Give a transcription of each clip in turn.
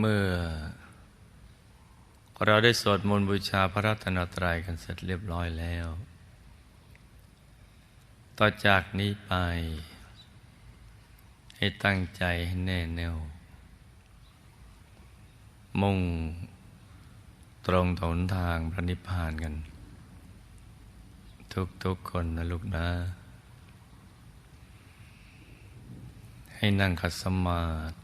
เมื่อ เราได้สวดมนต์บูชาพระรัตนตรัยกันเสร็จเรียบร้อยแล้ว ต่อจากนี้ไป ให้ตั้งใจให้แน่แน่วมุ่งตรงถนทางพระนิพพานกัน ทุกๆคนนะลูกนะ ให้นั่งขัดสมาธิ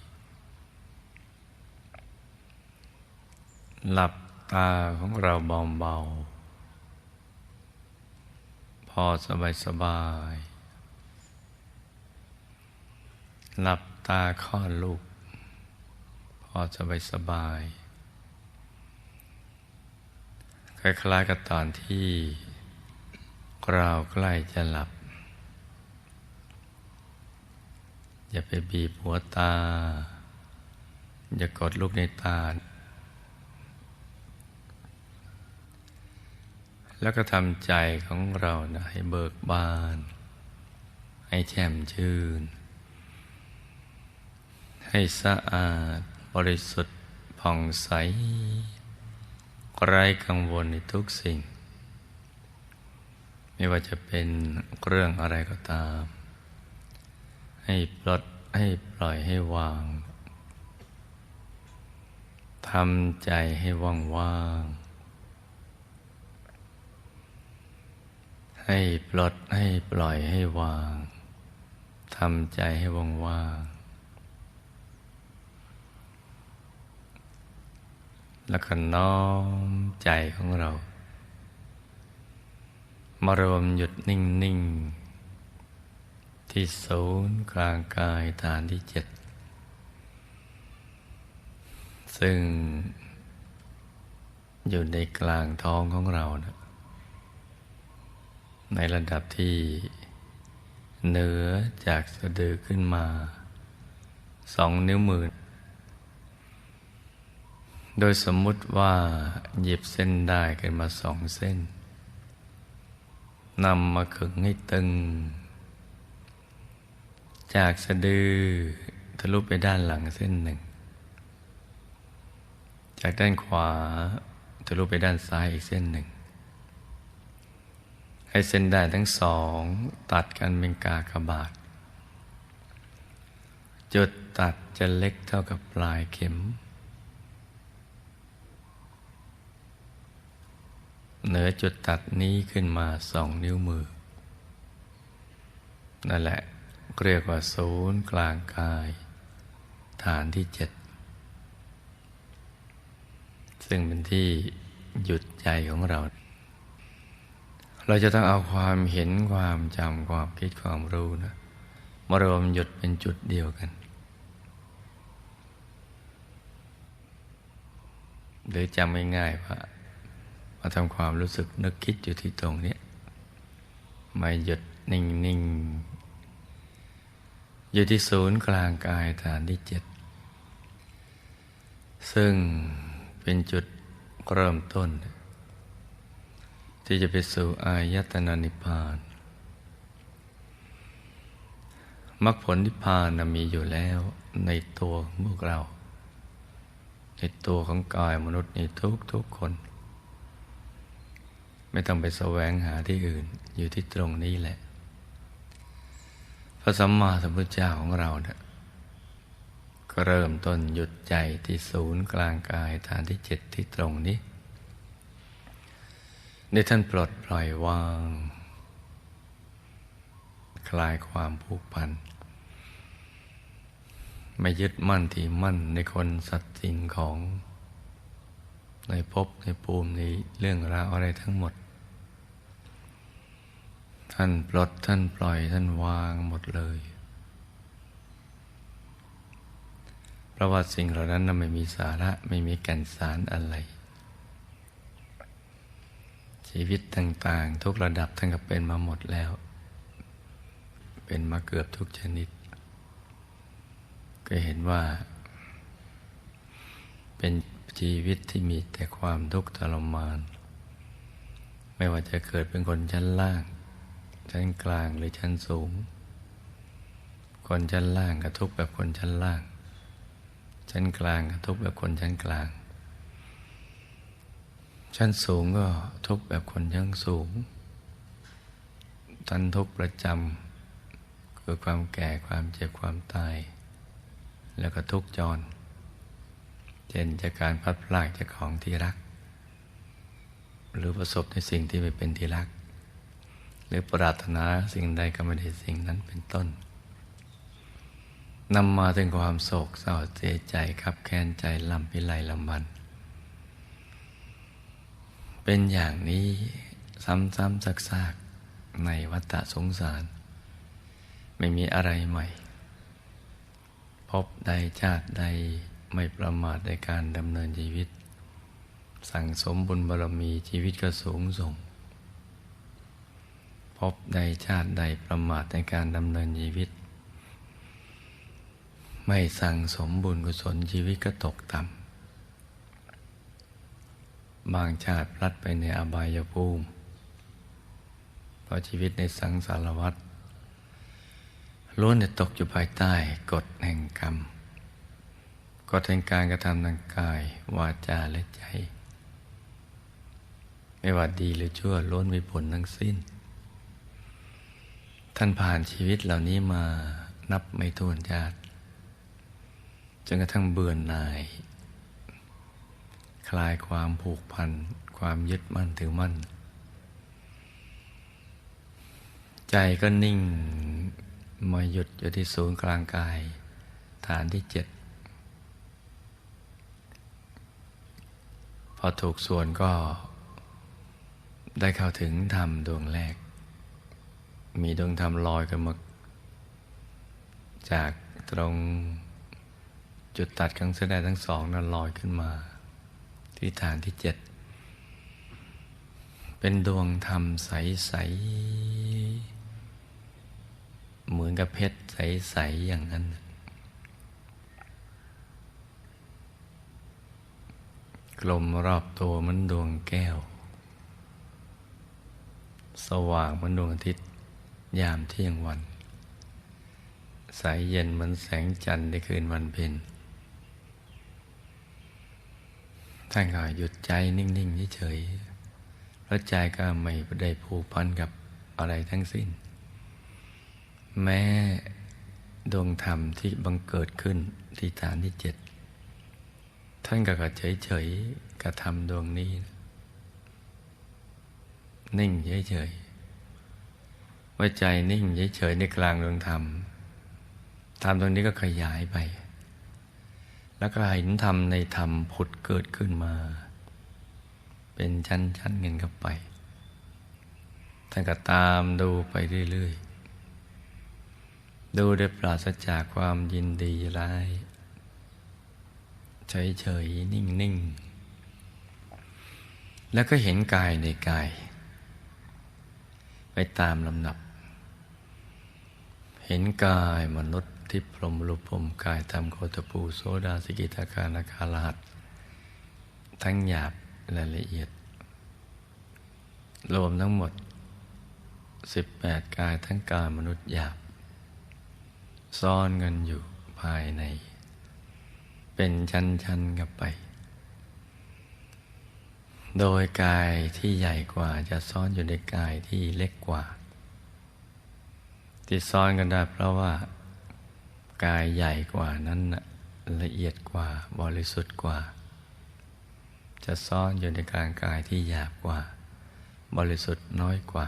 หลับตาของเราเบาๆ พอสบายสบาย หลับตาข้อลูก พอสบายสบายคล้ายๆกับตอนที่เราใกล้จะหลับ อย่าไปบีบหัวตา อย่ากดลูกในตา แล้วก็ทำใจของเรานะให้เบิกบาน ให้แช่มชื่น ให้สะอาดบริสุทธิ์ผ่องใสไร้กังวลในทุกสิ่ง ไม่ว่าจะเป็นเรื่องอะไรก็ตาม ให้ปลดให้ปล่อยให้วางทำใจให้ว่างว่าง ให้ปลดให้ปล่อยให้วางทำใจให้ว่างว่างแล้วก็น้อมใจของเรา มารวมหยุดนิ่งๆที่ศูนย์กลางกายฐานที่เจ็ด ซึ่งอยู่ในกลางท้องของเรานะ ในระดับที่เหนือจากสะดือขึ้นมาสองนิ้วมือ โดยสมมุติว่าหยิบเส้นได้ขึ้นมาสองเส้นนำมาขึงให้ตึง จากสะดือทะลุไปด้านหลังเส้นหนึ่ง จากด้านขวาทะลุไปด้านซ้ายอีกเส้นหนึ่ง ให้เส้นได้ทั้งสอง ตัดกันเป็นกากบาท จุดตัดจะเล็กเท่ากับปลายเข็ม เหนือจุดตัดนี้ขึ้นมาสองนิ้วมือ นั่นแหละเรียกว่าศูนย์กลางกาย ฐานที่เจ็ด ซึ่งเป็นที่หยุดใจของเรา เราจะต้องเอาความเห็นความจำความคิดความรู้นะมารวมหยุดเป็นจุดเดียวกัน หรือจำง่ายๆว่ามาทำความรู้สึกนึกคิดอยู่ที่ตรงนี้ม่หยุดนิ่งๆ อยู่ที่ศูนย์กลางกายฐานที่เจ็ดซึ่งเป็นจุดเริ่มต้น ที่จะไปสู่อายตนะนิพพานมรรคผลนิพพานมีอยู่แล้วในตัวพวกเรา ในตัวของกายมนุษย์ในทุกทุกคน ไม่ต้องไปแสวงหาที่อื่นอยู่ที่ตรงนี้แหละ พระสัมมาสัมพุทธเจ้าของเราเนี่ยก็เริ่มต้นหยุดใจที่ศูนย์กลางกายฐานที่เจ็ดที่ตรงนี้ ในท่านปลดปล่อยวาง คลายความผูกพัน ไม่ยึดมั่นที่มั่นในคนสัตว์สิ่งของ ในภพในภูมิในเรื่องราวอะไรทั้งหมด ท่านปลดท่านปล่อยท่านวางหมดเลยปราะว่าสิ่งเหล่านั้นไม่มีสาระไม่มีแก่นสารอะไร ชีวิตต่างๆ ทุกระดับท่านก็เป็นมาหมดแล้ว เป็นมาเกือบทุกชนิด ก็เห็นว่า เป็นชีวิตที่มีแต่ความทุกข์ทรมาน ไม่ว่าจะเกิดเป็นคนชั้นล่าง ชั้นกลางหรือชั้นสูง คนชั้นล่างก็ทุกข์แบบคนชั้นล่าง ชั้นกลางก็ทุกข์แบบคนชั้นกลาง ชั้นสูงก็ทุกแบบคนชั้นสูงชั้นทุกประจำคือความแก่ความเจ็บความตาย แล้วก็ทุกจรเช่นจากการพัดพลากจากของที่รัก หรือประสบในสิ่งที่ไม่เป็นที่รัก หรือปรารถนาสิ่งใดก็ไม่ได้สิ่งนั้นเป็นต้นนำมาถึงความโศกเศร้าเสียใจขับแค้นใจลำพิไลลำบัน เป็นอย่างนี้ซ้ำๆซักๆในวัฏสงสาร ไม่มีอะไรใหม่ พบใดชาติใดไม่ประมาทในการดำเนินชีวิต สั่งสมบุญบารมีชีวิตก็สูงส่ง พบใดชาติใดประมาทในการดำเนินชีวิต ไม่สั่งสมบุญกุศลชีวิตก็ตกต่ำ บางชาติพลัดไปในอบายภูมิ เพราะชีวิตในสังสารวัฏล้วนแต่ตกอยู่ภายใต้กฎแห่งกรรม กฎแห่งการกระทำทางกาย วาจาและใจ ไม่ว่าดีหรือชั่วล้วนมีผลทั้งสิ้น ท่านผ่านชีวิตเหล่านี้มานับไม่ถ้วนญาติจนกระทั่งเบื่อหน่าย คลายความผูกพัน ความยึดมั่นถือมั่น ใจก็นิ่งมาหยุดอยู่ที่ศูนย์กลางกาย ฐานที่เจ็ดพอถูกส่วนก็ได้เข้าถึงธรรมดวงแรก มีดวงธรรมลอยกันมาจากตรงจุดตัดของเส้นได้ทั้งสองนั้นลอยขึ้นมา ที่ฐานที่เจ็ด เป็นดวงธรรมใส ๆ เหมือนกับเพชรใส ๆ อย่างนั้น กลมรอบตัวเหมันดวงแก้ว สว่างเหมือนดวงอาทิตย์ ยามเที่ยงวัน ใสเย็นเหมือนแสงจันทร์ในคืนวันเพ็ญ ท่านก็หยุดใจนิ่งๆเฉยๆแล้วใจก็ไม่ได้ผูกพันกับอะไรทั้งสิ้น แม้ดวงธรรมที่บังเกิดขึ้นที่ฐานที่เจ็ดท่านก็เฉยๆกระทำดวงนี้ นิ่งเฉยๆว่าใจนิ่งเฉยๆในกลางดวงธรรมธรรมตรงนี้ก็ขยายไป แล้วก็เห็นธรรมในธรรมผุดเกิดขึ้นมา เป็นชั้นๆเงินเข้าไปท่านก็ตามดูไปเรื่อยๆ ดูได้ปราศจากความยินดีร้าย เฉยๆ นิ่งๆ แล้วก็เห็นกายในกาย ไปตามลำดับ เห็นกายมนุษย ทิพรมลุพรมกายธรรมโคตปูโซดาสิกิตาการนาคาลาดทั้งหยาบและละเอียด รวมทั้งหมด 18 กายทั้งกายมนุษย์หยาบ ซ่อนกันอยู่ภายใน เป็นชั้นๆกันไป โดยกายที่ใหญ่กว่าจะซ่อนอยู่ในกายที่เล็กกว่า ที่ซ่อนกันได้เพราะว่า กายใหญ่กว่านั้นละเอียดกว่าบริสุทธิ์กว่า จะซ่อนอยู่ในกลางกายที่หยาบกว่า บริสุทธิ์น้อยกว่า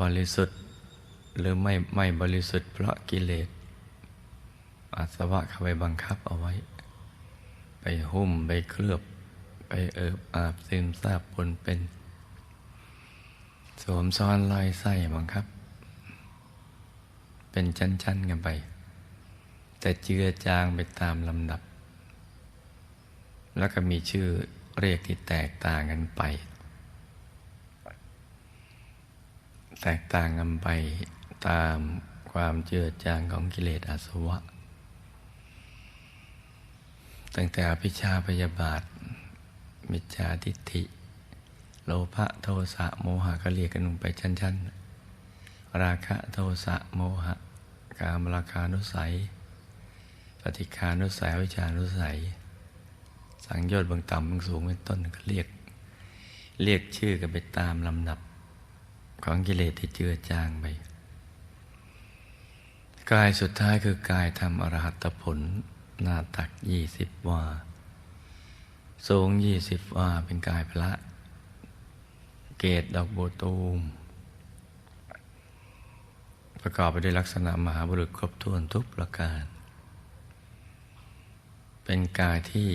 บริสุทธิ์หรือไม่ไม่บริสุทธิ์เพราะกิเลสอาสวะเข้าไปบังคับเอาไว้ ไปหุ้มไปเคลือบ ไปเอิบอาบซึมซาบปนเป็น สวมซ้อนลอยไส้บังคับ เป็นชั้น ๆ กันไป แต่เจือจางไปตามลำดับ แล้วก็มีชื่อเรียกที่แตกต่างกันไป แตกต่างกันไปตามความเจือจางของกิเลสอาสวะ ตั้งแต่อภิชาพยาบาท มิจฉาทิฏฐิ โลภะโทสะโมหะก็เรียกกันลงไปชั้น ๆ ราคะโทสะโมหะ กามราคานุสัย ปฏิคานุสัยวิชานุสัย สังโยชน์บางต่ำบางสูงเป็นต้นก็เรียก เรียกชื่อกันไปตามลำดับของกิเลสที่เจือจางไป กายสุดท้ายคือกายทำอรหัตผล หน้าตักยี่สิบวา สูงยี่สิบวาเป็นกายพระ เกตดอกโบวตูม ประกอบไปด้วยลักษณะมหาบุรุษครบถ้วนทุกประการ เป็นกายที่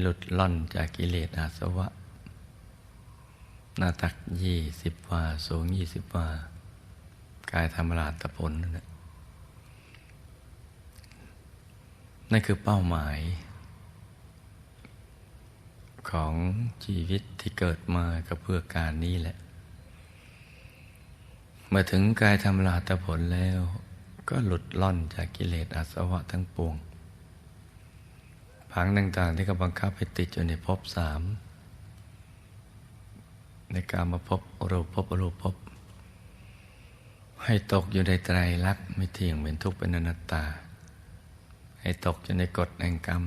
หลุดล่อนจากกิเลสอาสวะ หน้าตักยี่สิบวา สูงยี่สิบวา กายธรรมราตผลนั่นแหละนั่นคือเป้าหมาย ของชีวิตที่เกิดมาก็เพื่อการนี้แหละ เมื่อถึงกายธรรมราตผลแล้ว ก็หลุดล่อนจากกิเลสอาสวะทั้งปวงผังต่างๆที่กำบังคับให้ติดอยู่ในภพสามในการมาพบรูปพบรูปพบ ให้ตกอยู่ในไตรลักษณ์ไม่เที่ยงเป็นทุกข์เป็นอนัตตา ให้ตกอยู่ในกฎแห่งกรรม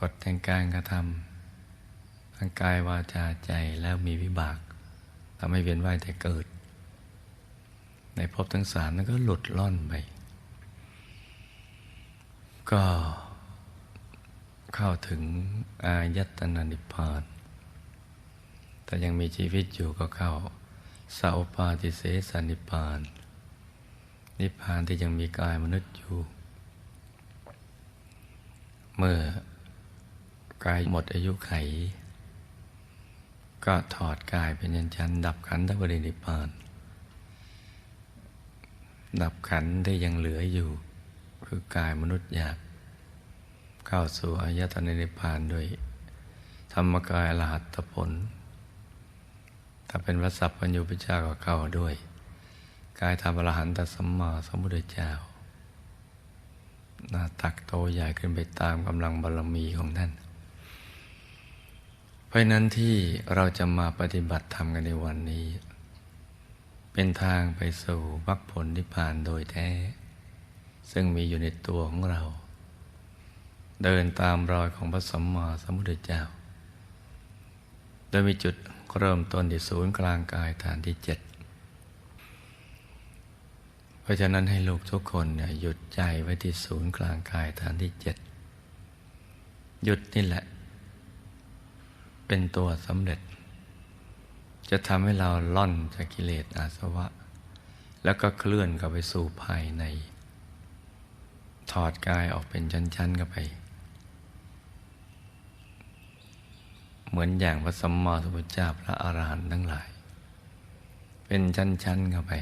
กฎแห่งการกระทำทางกายวาจาใจแล้วมีวิบากทำให้เวียนว่ายแต่เกิด ในภพทั้งสามนั้นก็หลุดล่อนไป ก็เข้าถึงอายตนะนิพพาน แต่ยังมีชีวิตอยู่ก็เข้าสัพปาติเสสนิพพาน นิพพานที่ยังมีกายมนุษย์อยู่ เมื่อกายหมดอายุไข ก็ถอดกายเป็นยันชันดับขันธปรินิพพาน ดับขันได้ยังเหลืออยู่ คือกายมนุษย์อยากเข้าสู่อายตนะนิพพานด้วยธรรมกายลหัตผล ถ้าเป็นวัสัพพัญญูปิชาก็เข้าด้วย กายธรรมอรหันตสัมมาสัมพุทธเจ้าหน้าตักโตใหญ่ขึ้นไปตามกำลังบารมีของท่าน เพราะนั้นที่เราจะมาปฏิบัติธรรมกันในวันนี้ เป็นทางไปสู่มรรคผลนิพพานโดยแท้ ซึ่งมีอยู่ในตัวของเรา เดินตามรอยของพระสัมมาสัมพุทธเจ้า โดยมีจุดเริ่มต้นที่ศูนย์กลางกายฐานที่เจ็ดเพราะฉะนั้นให้ลูกทุกคนเนี่ยหยุดใจไว้ที่ศูนย์กลางกายฐานที่เจ็ดหยุดนี่แหละ เป็นตัวสำเร็จ จะทำให้เราล่อนจากกิเลสอาสวะ แล้วก็เคลื่อนเข้าไปสู่ภายใน ถอดกายออกเป็นชั้นๆเข้าไป เหมือนอย่างพระสัมมาสัมพุทธเจ้าพระอาหารหันต์ทั้งหลาย เป็นชั้นๆเข้าไป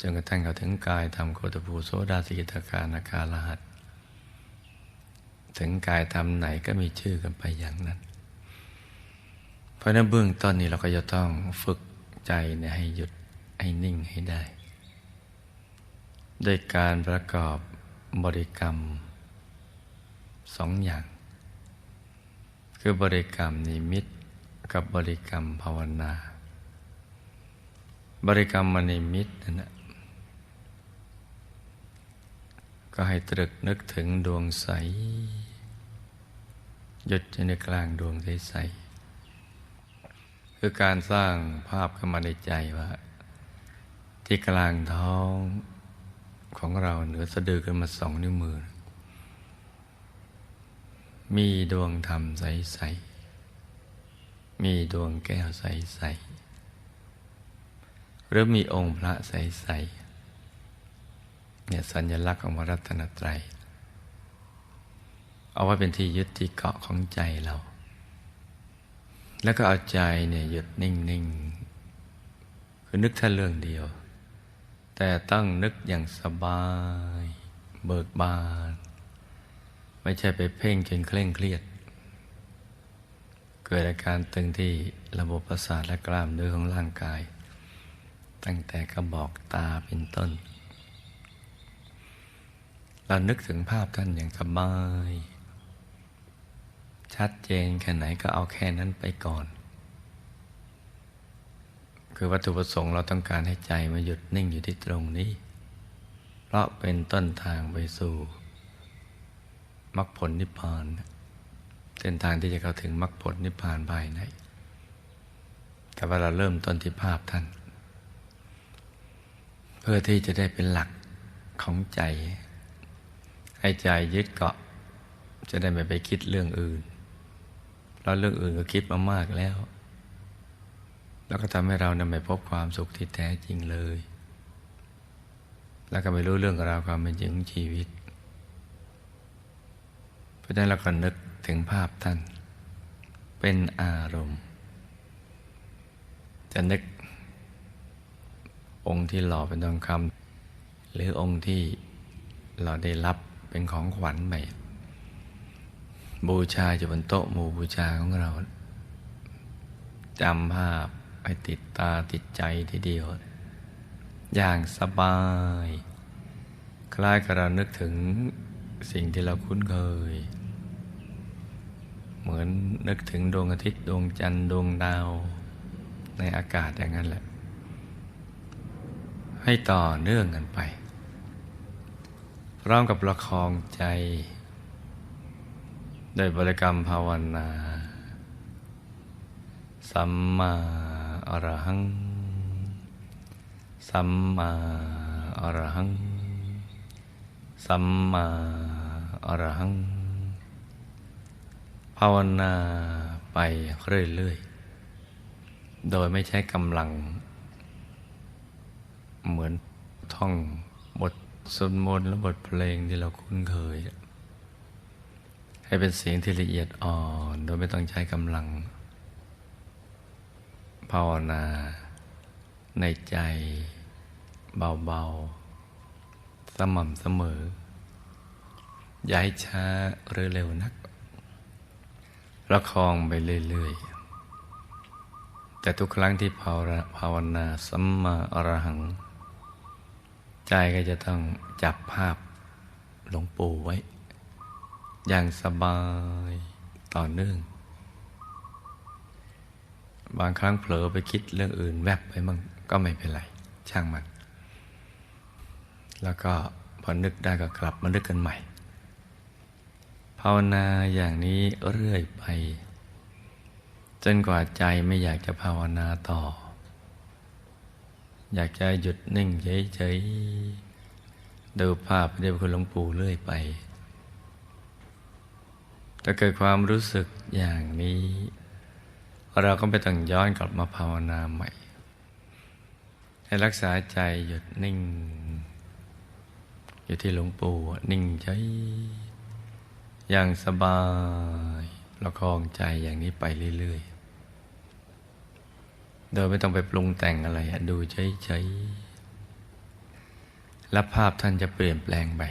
จนกระทั่งเขาถึงกายทำโคตภูโสดาสิกิตาการนาคาลหัส ถึงกายทำไหนก็มีชื่อกันไปอย่างนั้น ราะนั้นเบื้องต้นนี้เราก็จะต้องฝึกใจเนี่ยให้หยุดให้นิ่งให้ได้ ด้วยการประกอบบริกรรมสองอย่าง คือบริกรรมนิมิตกับบริกรรมภาวนา บริกรรมมนิมิตนั่นนะก็ให้ตรึกนึกถึงดวงใสหยุดอยู่ในกลางดวงใสๆ คือการสร้างภาพขึ้นมาในใจว่า ที่กลางท้องของเราเหนือสะดือขึ้นมาสองนิ้วมือ มีดวงธรรมใส ๆ มีดวงแก้วใส ๆ หรือมีองค์พระใส ๆ เนี่ยสัญลักษณ์ของพระรัตนตรัย เอาไว้เป็นที่ยึดที่เกาะของใจเรา แล้วก็เอาใจเนี่ยหยุดนิ่ง ๆ คือนึกแค่เรื่องเดียว แต่ต้องนึกอย่างสบาย เบิกบาน ไม่ใช่ไปเพ่งจนเคร่งเครียด เกิดอาการตึงที่ระบบประสาทและกล้ามเนื้อของร่างกาย ตั้งแต่กระบอกตาเป็นต้น เรานึกถึงภาพท่านอย่างสบาย ชัดเจนแค่ไหนก็เอาแค่นั้นไปก่อน คือวัตถุประสงค์เราต้องการให้ใจมาหยุดนิ่งอยู่ที่ตรงนี้ เพราะเป็นต้นทางไปสู่มรรคผลนิพพานเส้นทางที่จะเข้าถึงมรรคผลนิพพานภายในแต่ว่าเราเริ่มต้นที่ภาพท่าน เพื่อที่จะได้เป็นหลักของใจ ให้ใจยึดเกาะ จะได้ไม่ไปคิดเรื่องอื่น เราเรื่องอื่นก็คิดมามากแล้ว แล้วก็ทำให้เรานำไปพบความสุขที่แท้จริงเลย แล้วก็ไม่รู้เรื่องราวความเป็นจริงของชีวิต เพราะฉะนั้นเราก็นึกถึงภาพท่าน เป็นอารมณ์ จะนึก องค์ที่หล่อเป็นทองคำหรือองค์ที่เราได้รับเป็นของขวัญไป บูชาอยู่บนโต๊ะหมู่บูชาของเราจำภาพให้ติดตาติดใจทีเดียว อย่างสบาย คล้ายกับเรานึกถึงสิ่งที่เราคุ้นเคย เหมือนนึกถึงดวงอาทิตย์ดวงจันทร์ดวงดาว ในอากาศอย่างนั้นแหละ ให้ต่อเนื่องกันไป พร้อมกับประคองใจ โดยบริกรรมภาวนา สัมมาอรหัง สัมมาอรหัง สัมมาอรหัง ภาวนาไปเรื่อยๆ โดยไม่ใช้กำลัง เหมือนท่องบทสวดมนต์และบทเพลงที่เราคุ้นเคย ให้เป็นเสียงที่ละเอียดอ่อน โดยไม่ต้องใช้กำลัง ภาวนา ในใจเบาๆ สม่ำเสมอ อย่าให้ช้าหรือเร็วนัก ประคองไปเรื่อยๆ แต่ทุกครั้งที่ภาวนาสัมมาอรหัง ใจก็จะต้องจับภาพหลวงปู่ไว้ อย่างสบายต่อเนื่อง บางครั้งเผลอไปคิดเรื่องอื่นแวบไปมั่งก็ไม่เป็นไร ช่างมัน แล้วก็พอนึกได้ก็กลับมานึกกันใหม่ ภาวนาอย่างนี้เรื่อยไป จนกว่าใจไม่อยากจะภาวนาต่อ อยากจะหยุดนิ่งเฉยๆดูภาพพระเดชคุณหลวงปู่เรื่อยไป ถ้าเกิดความรู้สึกอย่างนี้ เราก็ไม่ต้องย้อนกลับมาภาวนาใหม่ ให้รักษาใจหยุดนิ่ง อยู่ที่หลวงปู่นิ่งใจ อย่างสบายประคองใจอย่างนี้ไปเรื่อยๆ โดยไม่ต้องไปปรุงแต่งอะไรดูเฉยๆแล้วภาพท่านจะเปลี่ยนแปลงไป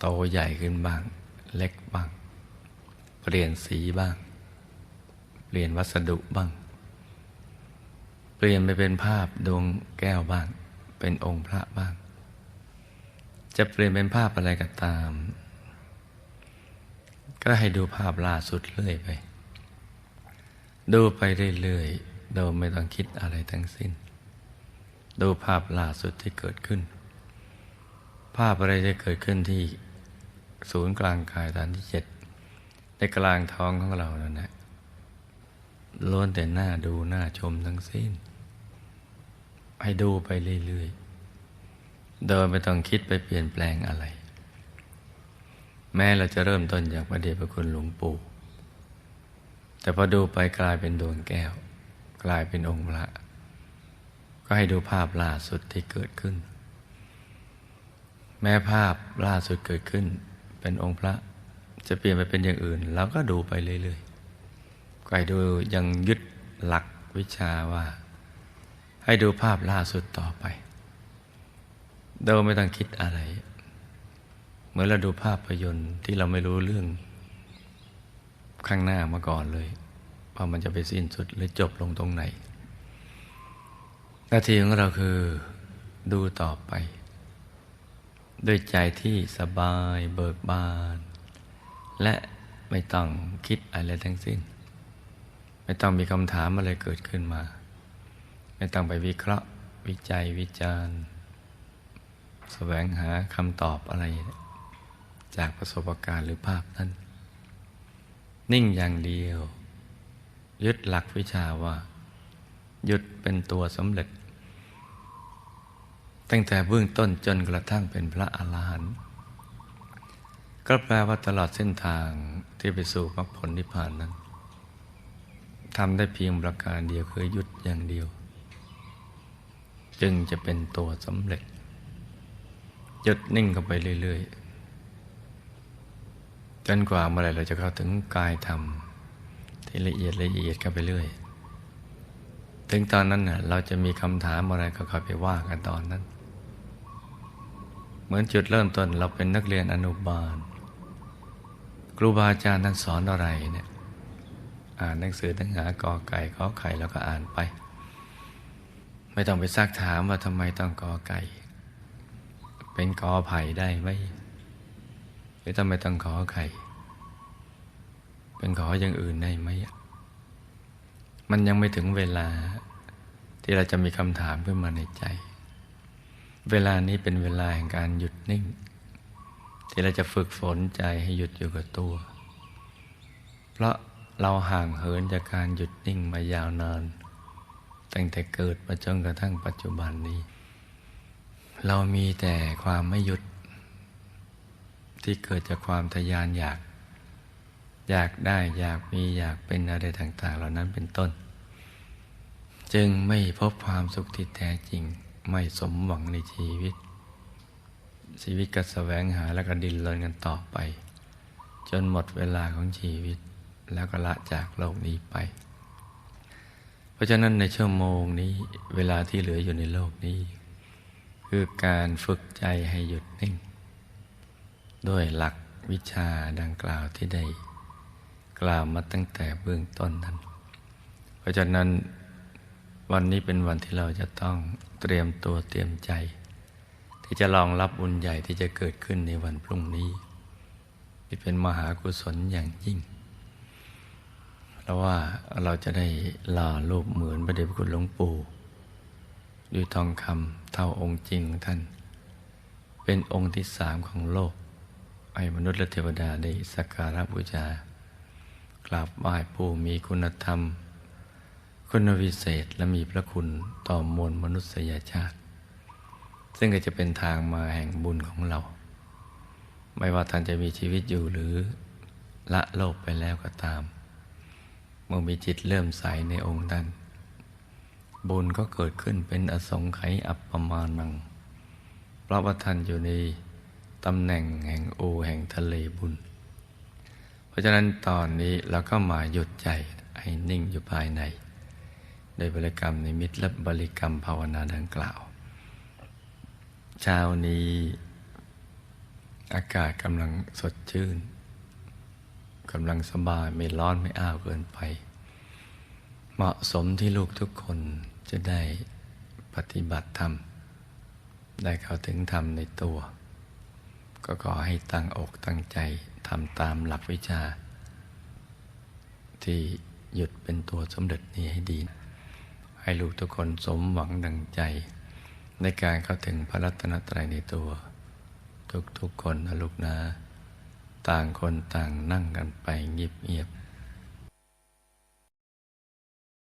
โตใหญ่ขึ้นบ้าง เล็กบ้าง เปลี่ยนสีบ้าง เปลี่ยนวัสดุบ้าง เปลี่ยนไปเป็นภาพดวงแก้วบ้าง เป็นองค์พระบ้าง จะเปลี่ยนเป็นภาพอะไรก็ตาม ก็ให้ดูภาพล่าสุดเรื่อยไป ดูไปเรื่อยๆ โดยไม่ต้องคิดอะไรทั้งสิ้น ดูภาพล่าสุดที่เกิดขึ้นภาพอะไรที่เกิดขึ้นที่ ศูนย์กลางกายฐานที่เจ็ดในกลางท้องของเรานั่นแหละล้วนแต่หน้าดูหน้าชมทั้งสิ้น ให้ดูไปเรื่อยๆ โดยไม่ต้องคิดไปเปลี่ยนแปลงอะไร แม้เราจะเริ่มต้นจากพระเดชพระคุณหลวงปู่แต่พอดูไปกลายเป็นดวงแก้ว กลายเป็นองค์พระ ก็ให้ดูภาพล่าสุดที่เกิดขึ้น แม้ภาพล่าสุดเกิดขึ้น เป็นองค์พระ จะเปลี่ยนไปเป็นอย่างอื่นเราก็ดูไปเรื่อยๆก็ให้ดูยังยึดหลักวิชาว่า ให้ดูภาพล่าสุดต่อไป โดยไม่ต้องคิดอะไร เหมือนเราดูภาพยนตร์ที่เราไม่รู้เรื่อง ข้างหน้ามาก่อนเลยว่ามันจะไปสิ้นสุดหรือจบลงตรงไหนหน้าที่ของเราคือดูต่อไป ด้วยใจที่สบายเบิกบาน และไม่ต้องคิดอะไรทั้งสิ้น ไม่ต้องมีคำถามอะไรเกิดขึ้นมา ไม่ต้องไปวิเคราะห์วิจัยวิจารณ์แสวงหาคำตอบอะไร จากประสบการณ์หรือภาพนั้น นิ่งอย่างเดียว ยึดหลักวิชาว่า หยุดเป็นตัวสำเร็จ ตั้งแต่เบื้องต้นจนกระทั่งเป็นพระอาหารหันต์ก็แปลว่าตลอดเส้นทางที่ไปสู่มรรคผลนิพพานนั้นทำได้เพียงประการเดียวคือหยุดอย่างเดียว จึงจะเป็นตัวสำเร็จหยุดนิ่งเข้าไปเรื่อยๆจนกว่าเมื่อไรเราจะเข้าถึงกายธรรมที่ละเอียดละเอียดเข้าไปเรื่อยถึงตอนนั้นน่ะเราจะมีคำถามอะไรก็ค่อยไปว่ากันตอนนั้น เหมือนจุดเริ่มต้นเราเป็นนักเรียนอนุบาล ครูบาอาจารย์ท่านสอนอะไรเนี่ยอ่านหนังสือตั้งหากอไก่ขอไข่แล้วก็อ่านไป ไม่ต้องไปซักถามว่าทำไมต้องกอไก่ เป็นกอไผ่ได้ไหมหรือทำไมต้องขอไข่เป็นขออย่างอื่นได้ไหมมันยังไม่ถึงเวลาที่เราจะมีคำถามขึ้นมาในใจ เวลานี้เป็นเวลาแห่งการหยุดนิ่ง ที่เราจะฝึกฝนใจให้หยุดอยู่กับตัว เพราะเราห่างเหินจากการหยุดนิ่งมายาวนานตั้งแต่เกิดมาจนกระทั่งปัจจุบันนี้ เรามีแต่ความไม่หยุด ที่เกิดจากความทยานอยาก อยากได้อยากมีอยากเป็นอะไรต่าง ๆ เหล่านั้นเป็นต้น จึงไม่พบความสุขที่แท้จริง ไม่สมหวังในชีวิต ชีวิตก็แสวงหาและก็ดินรนกันต่อไป จนหมดเวลาของชีวิต แล้วก็ละจากโลกนี้ไป เพราะฉะนั้นในชั่วโมงนี้เวลาที่เหลืออยู่ในโลกนี้ คือการฝึกใจให้หยุดนิ่ง ด้วยหลักวิชาดังกล่าวที่ได้กล่าวมาตั้งแต่เบื้องต้นนั้น เพราะฉะนั้นวันนี้เป็นวันที่เราจะต้อง เตรียมตัวเตรียมใจ ที่จะรองรับบุญใหญ่ที่จะเกิดขึ้นในวันพรุ่งนี้ ที่เป็นมหากุศลอย่างยิ่ง เพราะว่าเราจะได้หล่อรูปเหมือนพระเดชพระคุณหลวงปู่ด้วยทองคำเท่าองค์จริงของท่าน เป็นองค์ที่สามของโลกให้มนุษย์และเทวดาได้สักการะบูชากราบไหว้ผู้มีคุณธรรม คุณวิเศษและมีพระคุณต่อมวลมนุษยชาติ ซึ่งก็จะเป็นทางมาแห่งบุญของเรา ไม่ว่าท่านจะมีชีวิตอยู่หรือละโลกไปแล้วก็ตาม เมื่อมีจิตเริ่มใสในองค์ท่านบุญก็เกิดขึ้นเป็นอสงไขยอัปปมานัง เพราะว่าท่านอยู่ในตำแหน่งแห่งโอแห่งทะเลบุญ เพราะฉะนั้นตอนนี้เราก็มาหยุดใจให้นิ่งอยู่ภายใน โดยบริกรรมในมิตรและบริกรรมภาวนาดังกล่าว เช้านี้อากาศกำลังสดชื่นกำลังสบายไม่ร้อนไม่อ้าวเกินไป เหมาะสมที่ลูกทุกคนจะได้ปฏิบัติธรรม ได้เข้าถึงธรรมในตัว ก็ขอให้ตั้งอกตั้งใจทำตามหลักวิชา ที่หยุดเป็นตัวสมเด็จนี้ให้ดี ให้ลูกทุกคนสมหวังดังใจ ในการเข้าถึงพระรัตนตรัยในตัว ทุกๆคนนะลูกนะ ต่างคนต่างนั่งกันไปเงียบๆ